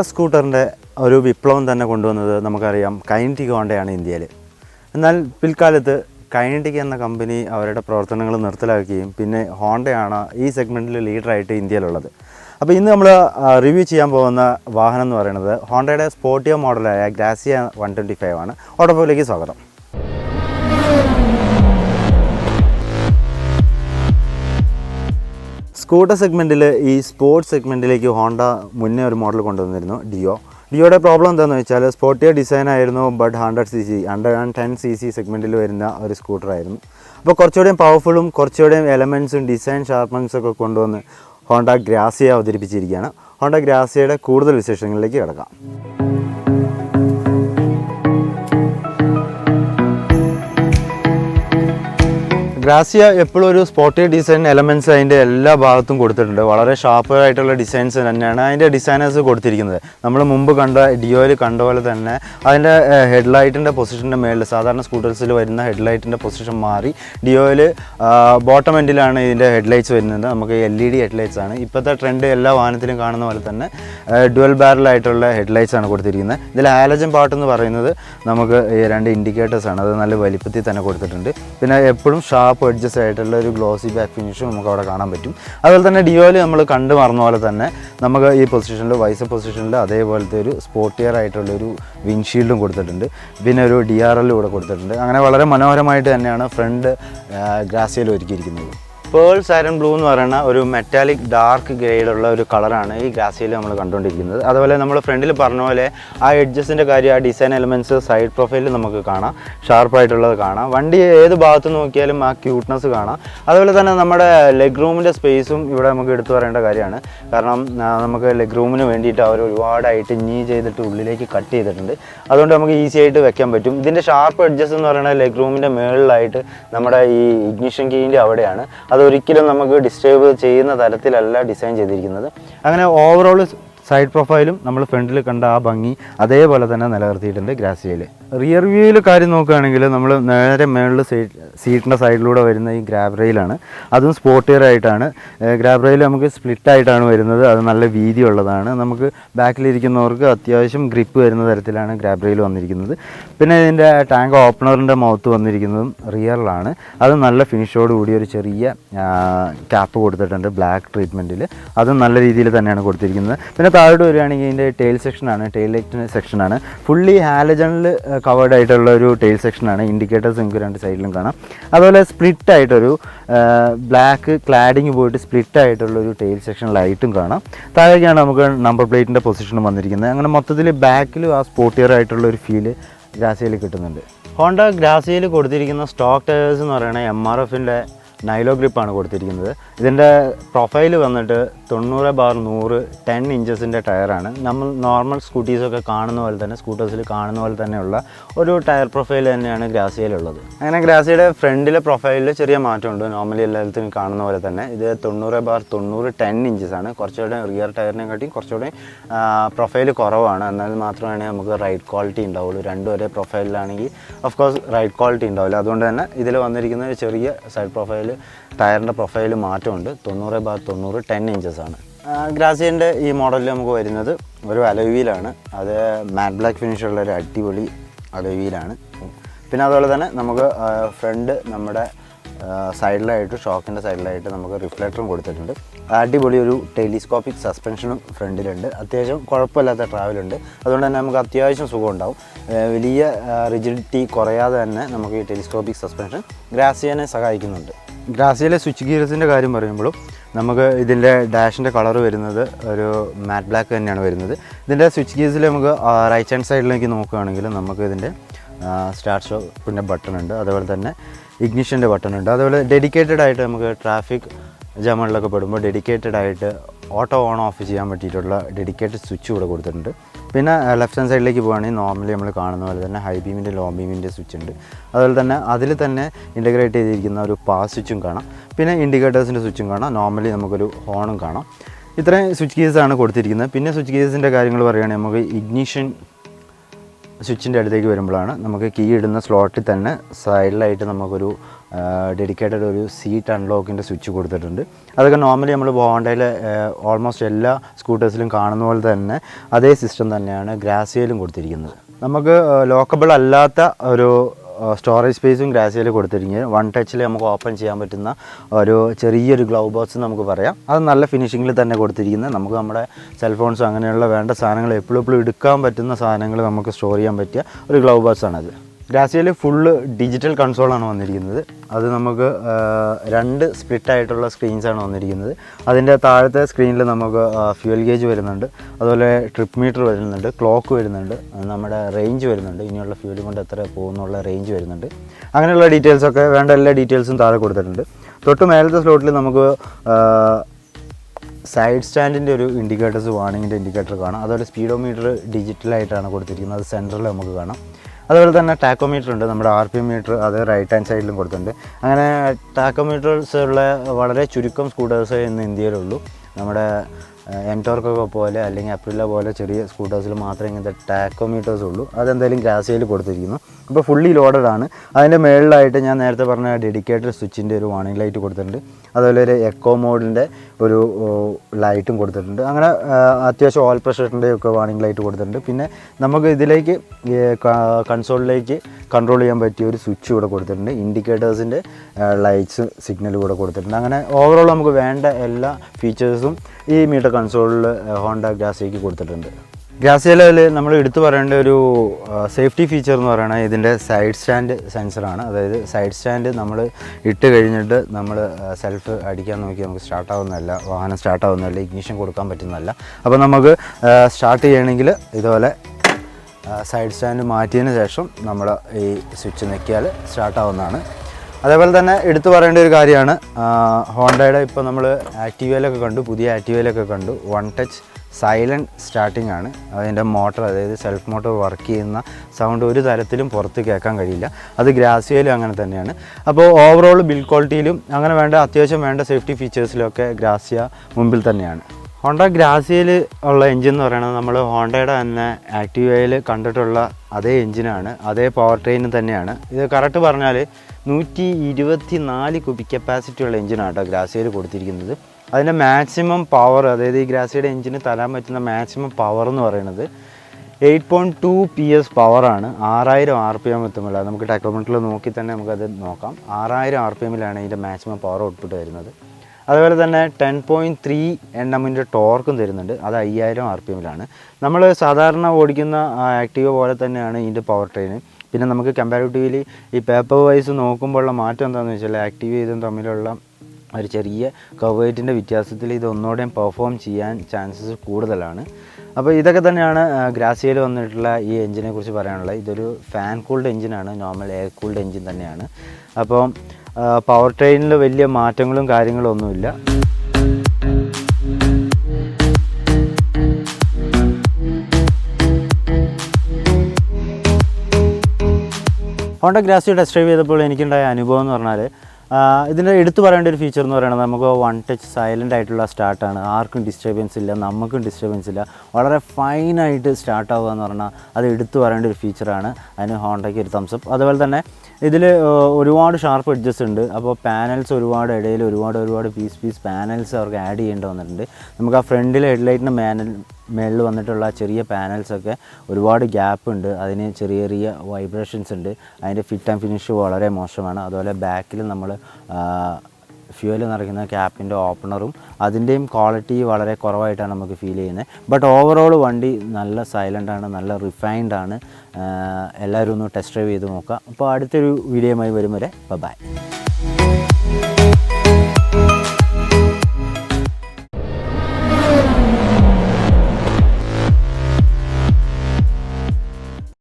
Wireless സ്കൂട്ടറിന്റെ ഒരു വിപ്ലവം തന്നെ കൊണ്ടുവന്നത് നമുക്കറിയാം കൈനറ്റിക് ഹോണ്ടയാണ് ഇന്ത്യയിൽ എന്നാൽ പിൽക്കാലത്ത് കൈനറ്റിക് എന്ന കമ്പനി അവരുടെ പ്രവർത്തനങ്ങൾ നിർത്തലാക്കുകയും പിന്നെ ഹോണ്ടയാണ് ഈ സെഗ്മെന്റിൽ ലീഡറായിട്ട് ഇന്ത്യയിലുള്ളത്. അപ്പോൾ ഇന്ന് നമ്മൾ റിവ്യൂ ചെയ്യാൻ പോകുന്ന വാഹനം എന്ന് പറയുന്നത് ഹോണ്ടയുടെ സ്പോർട്ടിയോ മോഡലായ ഗ്രാസിയ വൺ ട്വന്റി ഫൈവ് ആണ്. ഓട്ടോഫോയിലേക്ക് സ്വാഗതം. സ്കൂട്ടർ സെഗ്മെന്റിൽ ഈ സ്പോർട്സ് സെഗ്മെന്റിലേക്ക് ഹോണ്ട മുന്നേ ഒരു മോഡൽ കൊണ്ടുവന്നിരുന്നു ഡിയോ. ഡിയോയുടെ പ്രോബ്ലം എന്താണെന്ന് വെച്ചാൽ സ്പോർട്ടിയ ഡിസൈൻ ആയിരുന്നു but hundred C C hundred and ten C C സെഗ്മെന്റിൽ വരുന്ന ഒരു സ്കൂട്ടറായിരുന്നു അപ്പോൾ കുറച്ചുകൂടെയും പവർഫുള്ളും കുറച്ചുകൂടെയും എലമെൻസും ഡിസൈൻ ഷാർപ്പൻസും ഒക്കെ കൊണ്ടുവന്ന് ഹോണ്ട ഗ്രാസിയ അവതരിപ്പിച്ചിരിക്കുകയാണ്. ഹോണ്ട ഗ്രാസിയയുടെ കൂടുതൽ വിശേഷങ്ങളിലേക്ക് കിടക്കാം. ഗ്രാസിയ എപ്പോഴും ഒരു സ്പോർട്ടി ഡിസൈൻ എലമെന്റ്സ് അതിന്റെ എല്ലാ ഭാഗത്തും കൊടുത്തിട്ടുണ്ട്. വളരെ ഷാർപ്പ് ആയിട്ടുള്ള ഡിസൈൻസ് തന്നെയാണ് അതിന്റെ ഡിസൈനേഴ്സ് കൊടുത്തിരിക്കുന്നത്. നമ്മൾ മുമ്പ് കണ്ട ഡിയോയിൽ കണ്ട പോലെ തന്നെ അതിന്റെ ഹെഡ്ലൈറ്റിന്റെ പൊസിഷന്റെ മേളിൽ സാധാരണ സ്കൂട്ടേഴ്സിൽ വരുന്ന ഹെഡ്ലൈറ്റിന്റെ പൊസിഷൻ മാറി ഡിയോയിൽ ബോട്ടം എൻഡിലാണ് ഇതിന്റെ ഹെഡ്ലൈറ്റ്സ് വരുന്നത്. നമുക്ക് എൽ ഇ ഡി ഹെഡ്ലൈറ്റ്സ് ആണ്. ഇപ്പോഴത്തെ ട്രെൻഡ് എല്ലാ വാഹനത്തിലും കാണുന്ന പോലെ തന്നെ ഡുവൽ ബാരലായിട്ടുള്ള ഹെഡ്ലൈറ്റ്സ് ആണ് കൊടുത്തിരിക്കുന്നത്. ഇതിൽ ഹാലജൻ പാർട്ട് എന്ന് പറയുന്നത് നമുക്ക് രണ്ട് ഇൻഡിക്കേറ്റേഴ്സ് ആണ്. അത് നല്ല വലിപ്പത്തിൽ തന്നെ കൊടുത്തിട്ടുണ്ട്. പിന്നെ എപ്പോഴും ഷാർപ്പ് എഡ്ജസ് ആയിട്ടുള്ള ഒരു ഗ്ലോസി ബാക്ക് ഫിനിഷും നമുക്ക് അവിടെ കാണാൻ പറ്റും. അതുപോലെ തന്നെ ഡിയോയിൽ നമ്മൾ കണ്ടു മറന്ന പോലെ തന്നെ നമുക്ക് ഈ പൊസിഷനിൽ വൈസ പൊസിഷനിൽ അതേപോലത്തെ ഒരു സ്പോർട്ടിയർ ആയിട്ടുള്ള ഒരു വിൻഷീൽഡും കൊടുത്തിട്ടുണ്ട്. പിന്നെ ഒരു ഡി ആർ എല്ലും കൂടെ കൊടുത്തിട്ടുണ്ട്. അങ്ങനെ വളരെ മനോഹരമായിട്ട് തന്നെയാണ് ഫ്രണ്ട് ഗ്രാസിയയിൽ ഒരുക്കിയിരിക്കുന്നത്. പേൾ സൈറൻ ബ്ലൂ എന്ന് പറയുന്ന ഒരു മെറ്റാലിക് ഡാർക്ക് ഗ്രേഡുള്ള ഒരു കളറാണ് ഈ ഗ്രാസിയിൽ നമ്മൾ കണ്ടുകൊണ്ടിരിക്കുന്നത്. അതുപോലെ നമ്മൾ ഫ്രണ്ടിൽ പറഞ്ഞ പോലെ ആ എഡ്ജസിന്റെ കാര്യം ആ ഡിസൈൻ എലമെന്റ്സ് സൈഡ് പ്രൊഫൈലിൽ നമുക്ക് കാണാം. ഷാർപ്പായിട്ടുള്ളത് കാണാം. വണ്ടി ഏത് ഭാഗത്ത് നോക്കിയാലും ആ ക്യൂട്ട്നെസ് കാണാം. അതുപോലെ തന്നെ നമ്മുടെ ലെഗ് റൂമിന്റെ സ്പേസും ഇവിടെ നമുക്ക് എടുത്തു പറയേണ്ട കാര്യമാണ്. കാരണം നമുക്ക് ലെഗ് റൂമിന് വേണ്ടിയിട്ട് അവർ ഒരുപാടായിട്ട് നീ ചെയ്തിട്ട് ഉള്ളിലേക്ക് കട്ട് ചെയ്തിട്ടുണ്ട്. അതുകൊണ്ട് നമുക്ക് ഈസി ആയിട്ട് വെക്കാൻ പറ്റും. ഇതിന്റെ ഷാർപ്പ് എഡ്ജസ് എന്ന് പറയുന്നത് ലെഗ് റൂമിന്റെ മുകളിലായിട്ട് നമ്മുടെ ഈ ഇഗ്നിഷൻ കീന്റെ അവിടെയാണ്. അതൊരിക്കലും നമുക്ക് ഡിസ്റ്റർബ് ചെയ്യുന്ന തരത്തിലല്ല ഡിസൈൻ ചെയ്തിരിക്കുന്നത്. അങ്ങനെ ഓവറോൾ സൈഡ് പ്രൊഫൈലും നമ്മൾ ഫ്രണ്ടിൽ കണ്ട ആ ഭംഗി അതേപോലെ തന്നെ നിലനിർത്തിയിട്ടുണ്ട് ഗ്രാസിയയിൽ റിയർ വ്യൂവിൽ കാര്യം നോക്കുകയാണെങ്കിൽ നമ്മൾ നേരെ മേളിൽ സീറ്റിന്റെ സൈഡിലൂടെ വരുന്ന ഈ ഗ്രാബ് റെയിലാണ് അതും സ്പോർട്ടിയർ ആയിട്ടാണ്. ഗ്രാബ് റെയിൽ നമുക്ക് സ്പ്ലിറ്റ് ആയിട്ടാണ് വരുന്നത്. അത് നല്ല വീതി ഉള്ളതാണ്. നമുക്ക് ബാക്കിലിരിക്കുന്നവർക്ക് അത്യാവശ്യം ഗ്രിപ്പ് വരുന്ന തരത്തിലാണ് ഗ്രാബ് റെയിൽ വന്നിരിക്കുന്നത്. പിന്നെ ഇതിന്റെ ടാങ്ക് ഓപ്പണറിന്റെ മൗത്ത് വന്നിരിക്കുന്നതും റിയറിലാണ് അത് നല്ല ഫിനിഷോട് കൂടി ഒരു ചെറിയ ക്യാപ്പ് കൊടുത്തിട്ടുണ്ട് ബ്ലാക്ക് ട്രീറ്റ്മെന്റിൽ അതും നല്ല രീതിയിൽ തന്നെയാണ് കൊടുത്തിരിക്കുന്നത്. പിന്നെ താഴോട്ട് വരികയാണെങ്കിൽ ഇതിന്റെ ടെയിൽ സെക്ഷനാണ് ടെയിൽ ലൈറ്റിന്റെ സെക്ഷനാണ് ഫുള്ളി ഹാലജണിൽ കവേർഡ് ആയിട്ടുള്ള ഒരു ടെയിൽ സെക്ഷനാണ് ഇൻഡിക്കേറ്റേഴ്സ് നിങ്ങൾക്ക് രണ്ട് സൈഡിലും കാണാം. അതുപോലെ സ്പ്ലിറ്റ് ആയിട്ടൊരു ബ്ലാക്ക് ക്ലാഡിങ് പോയിട്ട് സ്പ്ലിറ്റ് ആയിട്ടുള്ള ഒരു ടെയിൽ സെക്ഷൻ ലൈറ്റും കാണാം. താഴേക്കാണ് നമുക്ക് നമ്പർ പ്ലേറ്റിന്റെ പൊസിഷനും വന്നിരിക്കുന്നത്. അങ്ങനെ മൊത്തത്തിൽ ബാക്കിലും ആ സ്പോട്ടിയർ ആയിട്ടുള്ള ഒരു ഫീൽ ഗ്രാസിയിൽ കിട്ടുന്നുണ്ട്. ഹോണ്ട ഗ്രാസിയിൽ കൊടുത്തിരിക്കുന്ന സ്റ്റോക്ക് ടയേഴ്സ് എന്ന് പറയുന്നത് എം ആർ എഫിന്റെ നൈലോ ഗ്രിപ്പാണ് കൊടുത്തിരിക്കുന്നത്. ഇതിന്റെ പ്രൊഫൈൽ വന്നിട്ട് തൊണ്ണൂറ് ബാർ നൂറ് ടെൻ ഇഞ്ചസിന്റെ ടയറാണ് നമ്മൾ നോർമൽ സ്കൂട്ടീസൊക്കെ കാണുന്ന പോലെ തന്നെ സ്കൂട്ടേഴ്സിൽ കാണുന്ന പോലെ തന്നെയുള്ള ഒരു ടയർ പ്രൊഫൈൽ തന്നെയാണ് ഗ്രാസിയയിലുള്ളത് അങ്ങനെ ഗ്രാസിയുടെ ഫ്രണ്ടിലെ പ്രൊഫൈലിൽ ചെറിയ മാറ്റമുണ്ട്. നോർമലി എല്ലാത്തിനും കാണുന്ന പോലെ തന്നെ. ഇത് തൊണ്ണൂറ് ബാർ തൊണ്ണൂറ് ടെൻ ഇഞ്ചസ് ആണ്. കുറച്ചുകൂടെ റിയർ ടയറിനെ കാട്ടിയും കുറച്ചുകൂടെ പ്രൊഫൈൽ കുറവാണ്. എന്നാൽ മാത്രമാണ് നമുക്ക് റൈഡ് ക്വാളിറ്റി ഉണ്ടാവുള്ളൂ. രണ്ടും ഒരേ പ്രൊഫൈലിലാണെങ്കിൽ ഓഫ് കോഴ്സ് റൈഡ് ക്വാളിറ്റി ഉണ്ടാവില്ല. അതുകൊണ്ട് തന്നെ ഇതിൽ വന്നിരിക്കുന്ന ചെറിയ സൈഡ് പ്രൊഫൈൽ ടയറിന്റെ പ്രൊഫൈൽ മാറ്റമുണ്ട്. തൊണ്ണൂറ് ബാ തൊണ്ണൂറ് ടെൻ ഇഞ്ചസ് ആണ്. ഗ്രാസിയന്റെ ഈ മോഡലിൽ നമുക്ക് വരുന്നത് ഒരു അലവിയിലാണ് അത് മാറ്റ് ബ്ലാക്ക് ഫിനിഷുള്ള ഒരു അടിപൊളി അലവിയിലാണ് പിന്നെ അതുപോലെ തന്നെ നമുക്ക് ഫ്രണ്ട് നമ്മുടെ സൈഡിലായിട്ട് ഷോക്കിന്റെ സൈഡിലായിട്ട് നമുക്ക് റിഫ്ലക്ടറും കൊടുത്തിട്ടുണ്ട്. അടിപൊളി ഒരു ടെലിസ്കോപ്പിക് സസ്പെൻഷനും ഫ്രണ്ടിലുണ്ട്. അത്യാവശ്യം കുഴപ്പമില്ലാത്ത ട്രാവലുണ്ട് അതുകൊണ്ട് തന്നെ നമുക്ക് അത്യാവശ്യം സുഖം ഉണ്ടാവും വലിയ റിജിഡിറ്റി കുറയാതെ തന്നെ നമുക്ക് ഈ ടെലിസ്കോപ്പിക് സസ്പെൻഷൻ ഗ്രാസിയനെ സഹായിക്കുന്നുണ്ട്. ഗ്രാസിയയിലെ സ്വിച്ച് ഗിയർസിന്റെ കാര്യം പറയുമ്പോഴും നമുക്ക് ഇതിന്റെ ഡാഷിന്റെ കളർ വരുന്നത് ഒരു മാറ്റ് ബ്ലാക്ക് തന്നെയാണ് വരുന്നത്. ഇതിന്റെ സ്വിച്ച് ഗിയർസിൽ നമുക്ക് റൈറ്റ് ഹാൻഡ് സൈഡിലേക്ക് നോക്കുകയാണെങ്കിൽ നമുക്ക് ഇതിന്റെ സ്റ്റാർട്ട് സ്റ്റോപ്പിന്റെ ബട്ടൺ ഉണ്ട്. അതുപോലെ തന്നെ ഇഗ്നിഷന്റെ ബട്ടൺ ഉണ്ട്. അതുപോലെ ഡെഡിക്കേറ്റഡ് ആയിട്ട് നമുക്ക് ട്രാഫിക് ജാമുകളിലൊക്കെ പെടുമ്പോൾ ഡെഡിക്കേറ്റഡ് ആയിട്ട് ഓട്ടോ ഓൺ ഓഫ് ചെയ്യാൻ പറ്റിയിട്ടുള്ള ഡെഡിക്കേറ്റഡ് സ്വിച്ച് ഇവിടെ കൊടുത്തിട്ടുണ്ട്. പിന്നെ ലെഫ്റ്റ് ഹാൻഡ് സൈഡിലേക്ക് പോകുകയാണെങ്കിൽ നോർമലി നമ്മൾ കാണുന്ന പോലെ തന്നെ ഹൈ ബീമിന്റെ ലോ ബീമിന്റെ സ്വിച്ച് ഉണ്ട്. അതുപോലെ തന്നെ അതിൽ തന്നെ ഇന്റഗ്രേറ്റ് ചെയ്തിരിക്കുന്ന ഒരു പാസ് സ്വിച്ചും കാണാം. പിന്നെ ഇൻഡിക്കേറ്റേഴ്സിന്റെ സ്വിച്ചും കാണാം. നോർമലി നമുക്കൊരു ഹോണും കാണാം. ഇത്രയും സ്വിച്ച് കേസാണ് കൊടുത്തിരിക്കുന്നത്. പിന്നെ സ്വിച്ച് കേസിന്റെ കാര്യങ്ങൾ പറയുകയാണെങ്കിൽ നമുക്ക് ഇഗ്നിഷൻ സ്വിച്ചിന്റെ അടുത്തേക്ക് വരുമ്പോഴാണ് നമുക്ക് കീ ഇടുന്ന സ്ലോട്ടിൽ തന്നെ സൈഡിലായിട്ട് നമുക്കൊരു ഡെഡിക്കേറ്റഡ് ഒരു സീറ്റ് അൺലോക്കിന്റെ സ്വിച്ച് കൊടുത്തിട്ടുണ്ട്. അതൊക്കെ നോർമലി നമ്മൾ ബോണ്ടയിൽ ഓൾമോസ്റ്റ് എല്ലാ സ്കൂട്ടേഴ്സിലും കാണുന്ന പോലെ തന്നെ അതേ സിസ്റ്റം തന്നെയാണ് ഗ്രാസിയയിലും കൊടുത്തിരിക്കുന്നത്. നമുക്ക് ലോക്കബിൾ അല്ലാത്ത ഒരു സ്റ്റോറേജ് സ്പേസും ഗ്രാസിയിൽ കൊടുത്തിരിക്കുന്നത് വൺ ടച്ചിൽ നമുക്ക് ഓപ്പൺ ചെയ്യാൻ പറ്റുന്ന ഒരു ചെറിയൊരു ഗ്ലൗ ബോക്സ് നമുക്ക് പറയാം. അത് നല്ല ഫിനിഷിങ്ങിൽ തന്നെ കൊടുത്തിരിക്കുന്നത് നമുക്ക് നമ്മുടെ സെൽഫോൺസും അങ്ങനെയുള്ള വേണ്ട സാധനങ്ങൾ എപ്പോഴും എപ്പോഴും എടുക്കാൻ പറ്റുന്ന സാധനങ്ങൾ നമുക്ക് സ്റ്റോർ ചെയ്യാൻ പറ്റിയ ഒരു ഗ്ലൗ ബോക്സ് ആണത്. ഗ്രാസിയയിൽ ഫുള്ള് ഡിജിറ്റൽ കൺസോളാണ് വന്നിരിക്കുന്നത്. അത് നമുക്ക് രണ്ട് സ്പ്ലിറ്റ് ആയിട്ടുള്ള സ്ക്രീൻസാണ് വന്നിരിക്കുന്നത്. അതിന്റെ താഴത്തെ സ്ക്രീനിൽ നമുക്ക് ഫ്യൂൽ ഗേജ് വരുന്നുണ്ട്. അതുപോലെ ട്രിപ്പ് മീറ്റർ വരുന്നുണ്ട് ക്ലോക്ക് വരുന്നുണ്ട് നമ്മുടെ റേഞ്ച് വരുന്നുണ്ട്. ഇനിയുള്ള ഫ്യൂൽ കൊണ്ട് എത്ര പോകുന്നുള്ള റേഞ്ച് വരുന്നുണ്ട്. അങ്ങനെയുള്ള ഡീറ്റെയിൽസൊക്കെ വേണ്ട എല്ലാ ഡീറ്റെയിൽസും താഴെ കൊടുത്തിട്ടുണ്ട്. തൊട്ട് മേലത്തെ സ്ലോട്ടിൽ നമുക്ക് സൈഡ് സ്റ്റാൻഡിന്റെ ഒരു ഇൻഡിക്കേറ്റേഴ്സ് വാണിങ്ങിന്റെ ഇൻഡിക്കേറ്റർ കാണാം. അതുപോലെ സ്പീഡോമീറ്റർ ഡിജിറ്റലായിട്ടാണ് കൊടുത്തിരിക്കുന്നത്. അത് സെന്ററിൽ നമുക്ക് കാണാം. അതുപോലെ തന്നെ ടാക്കോമീറ്റർ ഉണ്ട് നമ്മുടെ ആർ പി മീറ്റർ അത് റൈറ്റ് ഹാൻഡ് സൈഡിലും കൊടുത്തിട്ടുണ്ട്. അങ്ങനെ ടാക്കോമീറ്റേഴ്സ് ഉള്ള വളരെ ചുരുക്കം സ്കൂട്ടേഴ്സ് ഇന്ന് ഇന്ത്യയിലുള്ളൂ. നമ്മുടെ എം ടോർക്കൊക്കെ പോലെ അല്ലെങ്കിൽ അപ്രില പോലെ ചെറിയ സ്കൂട്ടേഴ്സിൽ മാത്രമേ ഇങ്ങനത്തെ ടാക്കോമീറ്റേഴ്സ് ഉള്ളൂ. അതെന്തായാലും ഗ്ലാസിയിൽ കൊടുത്തിരിക്കുന്നു. അപ്പോൾ ഫുള്ളി ലോഡഡ് ആണ്. അതിന്റെ മേളിലായിട്ട് ഞാൻ നേരത്തെ പറഞ്ഞ ഡെഡിക്കേറ്റഡ് സ്വിച്ചിന്റെ ഒരു വാണിംഗ് ലൈറ്റ് കൊടുത്തിട്ടുണ്ട്. അതുപോലെ ഒരു എക്കോ മോഡിന്റെ ഒരു ലൈറ്റും കൊടുത്തിട്ടുണ്ട്. അങ്ങനെ അത്യാവശ്യം ഓയിൽ പ്രഷറിന്റെ ഒക്കെ വാണിംഗ് ലൈറ്റ് കൊടുത്തിട്ടുണ്ട്. പിന്നെ നമുക്ക് ഇതിലേക്ക് കൺസോളിലേക്ക് കൺട്രോൾ ചെയ്യാൻ പറ്റിയ ഒരു സ്വിച്ച് ഇവിടെ കൊടുത്തിട്ടുണ്ട്. ഇൻഡിക്കേറ്റേഴ്സിന്റെ ലൈറ്റ്സ് സിഗ്നൽ കൂടെ കൊടുത്തിട്ടുണ്ട്. അങ്ങനെ ഓവറോൾ നമുക്ക് വേണ്ട എല്ലാ ഫീച്ചേഴ്സും ഈ മീറ്റർ കൺസോളിൽ ഹോണ്ട ഗ്രാസിയയ്ക്ക് കൊടുത്തിട്ടുണ്ട്. ഗ്രാസിയയിൽ നമ്മൾ എടുത്തു പറയേണ്ട ഒരു സേഫ്റ്റി ഫീച്ചർ എന്ന് പറയുന്നത് ഇതിന്റെ സൈഡ് സ്റ്റാൻഡ് സെൻസറാണ് അതായത് സൈഡ് സ്റ്റാൻഡ് നമ്മൾ ഇട്ട് കഴിഞ്ഞിട്ട് നമ്മൾ സെൽഫ് അടിക്കാൻ നോക്കി നമുക്ക് സ്റ്റാർട്ട് ആവുന്നതല്ല വാഹനം സ്റ്റാർട്ട് ആവുന്നതല്ല ഇഗ്നിഷൻ കൊടുക്കാൻ പറ്റുന്നതല്ല. അപ്പോൾ നമുക്ക് സ്റ്റാർട്ട് ചെയ്യണമെങ്കിൽ ഇതുപോലെ സൈഡ് സ്റ്റാൻഡ് മാറ്റിയതിന് ശേഷം നമ്മൾ ഈ സ്വിച്ച് ഞെക്കിയാൽ സ്റ്റാർട്ടാവുന്നതാണ് അതേപോലെ തന്നെ എടുത്തു പറയേണ്ട ഒരു കാര്യമാണ്. ഹോണ്ടയുടെ ഇപ്പോൾ നമ്മൾ ആക്റ്റീവയിലൊക്കെ കണ്ടു പുതിയ ആക്റ്റീവയിലൊക്കെ കണ്ടു. വൺ ടച്ച് സൈലന്റ് സ്റ്റാർട്ടിംഗ് ആണ്. അതിന്റെ മോട്ടർ അതായത് സെൽഫ് മോട്ടോർ വർക്ക് ചെയ്യുന്ന സൗണ്ട് ഒരു തരത്തിലും പുറത്ത് കേൾക്കാൻ കഴിയില്ല. അത് ഗ്രാസിയയിലും അങ്ങനെ തന്നെയാണ്. അപ്പോൾ ഓവറോൾ ബിൽ ക്വാളിറ്റിയിലും അങ്ങനെ വേണ്ട അത്യാവശ്യം വേണ്ട സേഫ്റ്റി ഫീച്ചേഴ്സിലൊക്കെ ഗ്രാസിയ മുമ്പിൽ തന്നെയാണ്. ഹോണ്ട ഗ്രാസിയയിൽ ഉള്ള എഞ്ചിൻ എന്ന് പറയുന്നത് നമ്മൾ ഹോണ്ടയുടെ തന്നെ ആക്റ്റീവയിൽ കണ്ടിട്ടുള്ള അതേ എഞ്ചിനാണ് അതേ പവർ ട്രെയിൻ തന്നെയാണ്. ഇത് കറക്റ്റ് പറഞ്ഞാൽ നൂറ്റി ഇരുപത്തി നാല് കുബിക് കപ്പാസിറ്റി ഉള്ള എഞ്ചിനാണ് കേട്ടോ ഗ്രാസിയയിൽ കൊടുത്തിരിക്കുന്നത്. അതിന്റെ മാക്സിമം പവർ അതായത് ഈ ഗ്രാസിയുടെ എഞ്ചിന് തരാൻ പറ്റുന്ന മാക്സിമം പവർ എന്ന് പറയുന്നത് eight point two P S പവറാണ് ആറായിരം ആർ പി എം എത്തുമ്പോൾ നമുക്ക് ടെക്നോമീറ്ററിൽ നോക്കി തന്നെ നമുക്കത് നോക്കാം. ആറായിരം ആർ പി എമ്മിലാണ് ഇതിന്റെ മാക്സിമം പവർ ഔട്ട്പുട്ട് വരുന്നത്. അതുപോലെ തന്നെ ടെൻ പോയിന്റ് ത്രീ എൻ എമ്മിന്റെ ടോർക്കും തരുന്നുണ്ട്. അത് അയ്യായിരം ആർ പി എമ്മിലാണ് നമ്മൾ സാധാരണ ഓടിക്കുന്ന ആക്റ്റീവ് പോലെ തന്നെയാണ് ഇതിന്റെ പവർ ട്രെയിൻ പിന്നെ നമുക്ക് കമ്പാരിറ്റീവ്ലി ഈ പേപ്പർ വൈസ് നോക്കുമ്പോഴുള്ള മാറ്റം എന്താണെന്ന് വെച്ചാൽ ആക്റ്റീവ് ചെയ്തും തമ്മിലുള്ള ഒരു ചെറിയ കവേറ്റിന്റെ വ്യത്യാസത്തിൽ ഇത് ഒന്നുകൂടെയും പെർഫോം ചെയ്യാൻ ചാൻസസ് കൂടുതലാണ്. അപ്പോൾ ഇതൊക്കെ തന്നെയാണ് ഗ്രാസിയയിൽ വന്നിട്ടുള്ള ഈ എഞ്ചിനെ കുറിച്ച് പറയാനുള്ളത്. ഇതൊരു ഫാൻ കൂൾഡ് എഞ്ചിനാണ് നോർമൽ എയർ കൂൾഡ് എഞ്ചിൻ തന്നെയാണ്. അപ്പോൾ പവർ ട്രെയിനിൽ വലിയ മാറ്റങ്ങളും കാര്യങ്ങളും ഒന്നുമില്ല. ഹോണ്ട ഗ്രാസിയോ ടെസ്റ്റ് ഡ്രൈവ് ചെയ്തപ്പോൾ എനിക്കുണ്ടായ അനുഭവം എന്ന് പറഞ്ഞാൽ ഇതിന്റെ എടുത്തു പറയേണ്ട ഒരു ഫീച്ചർ എന്ന് പറയുന്നത് നമുക്ക് വൺ ടച്ച് സൈലന്റ് ആയിട്ടുള്ള സ്റ്റാർട്ടാണ് ആർക്കും ഡിസ്റ്റർബൻസ് ഇല്ല നമുക്കും ഡിസ്റ്റർബൻസ് ഇല്ല. വളരെ ഫൈനായിട്ട് സ്റ്റാർട്ട് ആവുക എന്ന് പറഞ്ഞാൽ അത് എടുത്തു പറയേണ്ട ഒരു ഫീച്ചറാണ് അതിന് ഹോണ്ടയ്ക്ക് ഒരു തംസപ്പ് അതുപോലെ തന്നെ ഇതിൽ ഒരുപാട് ഷാർപ്പ് എഡ്ജസ് ഉണ്ട്. അപ്പോൾ പാനൽസ് ഒരുപാട് ഇടയിൽ ഒരുപാട് ഒരുപാട് പീസ് പീസ് പാനൽസ് അവർക്ക് ആഡ് ചെയ്യേണ്ടി വന്നിട്ടുണ്ട്. നമുക്ക് ആ ഫ്രണ്ടിലെ ഹെഡ്ലൈറ്റിന്റെ മാനൽ മേളിൽ വന്നിട്ടുള്ള ചെറിയ പാനൽസൊക്കെ ഒരുപാട് ഗ്യാപ്പ് ഉണ്ട്. അതിന് ചെറിയ ചെറിയ വൈബ്രേഷൻസ് ഉണ്ട്. അതിന്റെ ഫിറ്റ് ആൻഡ് ഫിനിഷ് വളരെ മോശമാണ്. അതുപോലെ ബാക്കിൽ നമ്മൾ ഫ്യൂവൽ നിറയ്ക്കുന്ന ക്യാപ്പിന്റെ ഓപ്പണറും അതിന്റെയും ക്വാളിറ്റി വളരെ കുറവായിട്ടാണ് നമുക്ക് ഫീൽ ചെയ്യുന്നത്. ബട്ട് ഓവറോൾ വണ്ടി നല്ല സൈലന്റ് ആണ് നല്ല റിഫൈൻഡ് ആണ്. എല്ലാവരും ഒന്ന് ടെസ്റ്റ് ഡ്രൈവ് ചെയ്ത് നോക്കുക. അപ്പോൾ അടുത്തൊരു വീഡിയോയുമായി വരും വരെ ബൈ